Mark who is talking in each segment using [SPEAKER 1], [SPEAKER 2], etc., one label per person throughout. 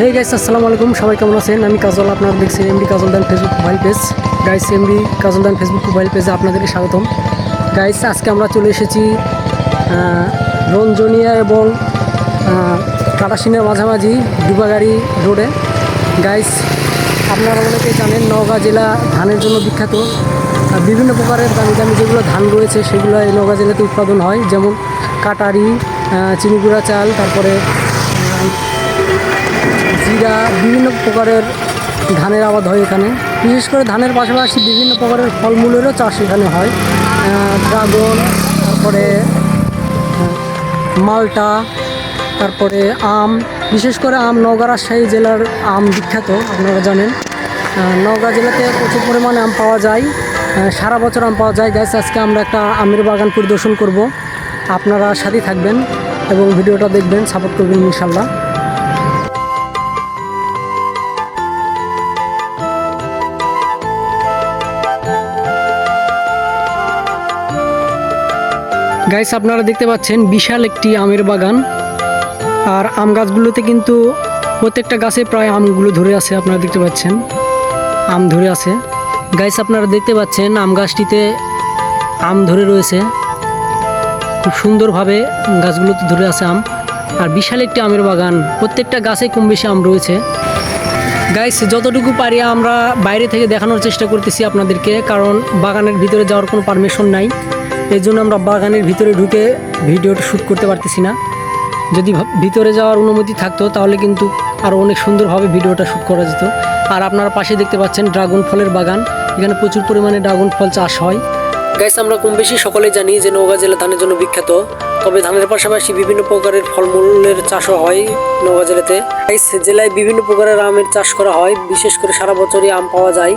[SPEAKER 1] Hey guys আসসালামু আলাইকুম। সবাই কেমন আছেন? আমি কাজল, আপনারা দেখছেন MD Kajal Dan Facebook mobile page guys MD Kajal Dan Facebook mobile পেজে আপনাদেরকে স্বাগতম। গাইস আজকে আমরা চলে এসেছি রঞ্জনিয়া এবং কাটাসিনের মাঝামাঝি ডুবাগাড়ি রোডে। গাইস আপনারা অনেকেই জানেন, নওগাঁ জেলা ধানের জন্য বিখ্যাত। বিভিন্ন প্রকারের দামি দামি যেগুলো ধান রয়েছে, সেগুলো এই নওগাঁ জেলাতে উৎপাদন হয়। যেমন কাটারি চিনিগুড়া চাল, তারপরে জিরা, বিভিন্ন প্রকারের ধানের আবাদ হয় এখানে। বিশেষ করে ধানের পাশাপাশি বিভিন্ন প্রকারের ফলমূলেরও চাষ এখানে হয়। ড্রাগন, তারপরে মালটা, তারপরে আম, বিশেষ করে আম নওগাঁ, রাজশাহী জেলার আম বিখ্যাত, আপনারা জানেন। নওগাঁ জেলাতে প্রচুর পরিমাণে আম পাওয়া যায়। সারা বছর আম পাওয়া যায়। গাছ আজকে আমরা একটা আমের বাগান পরিদর্শন করব। আপনারা সাথে থাকবেন এবং ভিডিওটা দেখবেন সাপোর্ট করবেন ইনশাল্লাহ গাইস আপনারা দেখতে পাচ্ছেন বিশাল একটি আমের বাগান। আর আম গাছগুলোতে কিন্তু প্রত্যেকটা গাছে প্রায় আমগুলো ধরে আছে, আপনারা দেখতে পাচ্ছেন। আম ধরে আছে। গাইস আপনারা দেখতে পাচ্ছেন আম গাছটিতে আম ধরে রয়েছে। খুব সুন্দরভাবে গাছগুলোতে ধরে আছে আম। আর বিশাল একটি আমের বাগান। প্রত্যেকটা গাছে কম বেশি আম রয়েছে। গাইস যতটুকু পারি আমরা বাইরে থেকে দেখানোর চেষ্টা করতেছি আপনাদেরকে, কারণ বাগানের ভিতরে যাওয়ার কোনো পারমিশন নাই। এই জন্য আমরা বাগানের ভিতরে ঢুকে ভিডিওটা শ্যুট করতে পারতেছি না। যদি ভিতরে যাওয়ার অনুমতি থাকতো, তাহলে কিন্তু আরও অনেক সুন্দরভাবে ভিডিওটা শ্যুট করা যেত। আর আপনারা পাশে দেখতে পাচ্ছেন ড্রাগন ফলের বাগান। এখানে প্রচুর পরিমাণে ড্রাগন ফল চাষ হয়। গাইস আমরা কম বেশি সকলেই জানি যে নওগাঁ জেলা ধানের জন্য বিখ্যাত। তবে ধানের পাশাপাশি বিভিন্ন প্রকারের ফলমূলের চাষও হয় নওগাঁ জেলাতে। গাইস জেলায় বিভিন্ন প্রকারের আমের চাষ করা হয়। বিশেষ করে সারা বছরই আম পাওয়া যায়।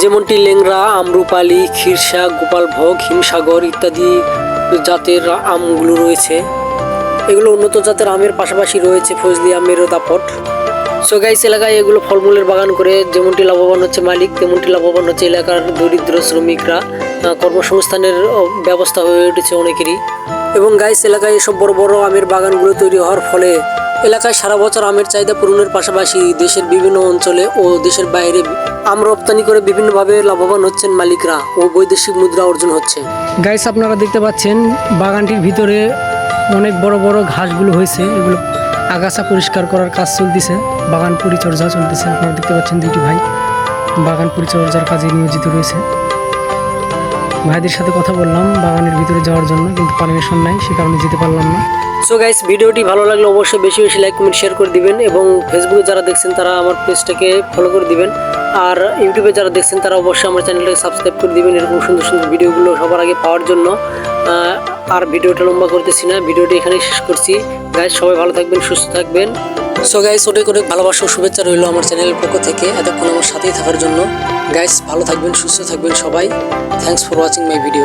[SPEAKER 1] যেমনটি লেংরা আমরুপালি ক্ষীরসা গোপালভোগ, হিমসাগর ইত্যাদি জাতের আমগুলো রয়েছে। এগুলো উন্নত জাতের আমের পাশাপাশি রয়েছে ফজলি আমেরও দাপট। সো গাইস এলাকায় এগুলো ফলমূলের বাগান করে যেমনটি লাভবান হচ্ছে মালিক, তেমনটি লাভবান হচ্ছে এলাকার দরিদ্র শ্রমিকরা। কর্মসংস্থানের ব্যবস্থা হয়ে উঠেছে অনেকেরই। এবং গাইস এলাকায় এসব বড় বড় আমের বাগানগুলো তৈরি হওয়ার ফলে এলাকায় সারা বছর আমের চাহিদা পূরণের পাশাপাশি দেশের বিভিন্ন অঞ্চলে ও দেশের বাইরে আম রপ্তানি করে বিভিন্নভাবে লাভবান হচ্ছেন মালিকরা ও বৈদেশিক মুদ্রা অর্জন হচ্ছে। গাইস আপনারা দেখতে পাচ্ছেন, বাগানটির ভিতরে অনেক বড় বড় ঘাসগুলো হয়েছে। এগুলো আগাছা পরিষ্কার করার কাজ চলতেছে, বাগান পরিচর্যা চলতেছে। আপনারা দেখতে পাচ্ছেন দুটি ভাই বাগান পরিচর্যার কাজে নিয়োজিত রয়েছে। ভাইদের সাথে কথা বললাম, বাগানের ভিতরে যাওয়ার জন্য, কিন্তু পারমিশন নাই, সে কারণে যেতে পারলাম না। সো গাইস ভিডিওটি ভালো লাগলে অবশ্যই বেশি বেশি লাইক কমেন্ট শেয়ার করে দিবেন এবং ফেসবুকে যারা দেখছেন, তারা আমার পেজটাকে ফলো করে দিবেন। আর ইউটিউবে যারা দেখছেন, তারা অবশ্যই আমার চ্যানেলটাকে সাবস্ক্রাইব করে দিবেন। এরকম সুন্দর সুন্দর ভিডিওগুলো সবার আগে পাওয়ার জন্য। আর ভিডিওটা লম্বা করতেছি না, ভিডিওটি এখানেই শেষ করছি। গাইস সবাই ভালো থাকবেন, সুস্থ থাকবেন। সো গাইস অনেক অনেক ভালোবাসা ও শুভেচ্ছা রইল আমার চ্যানেলের পক্ষ থেকে। এতক্ষণ আমার সাথেই থাকার জন্য। গাইস ভালো থাকবেন, সুস্থ থাকবেন সবাই। Thanks for watching my video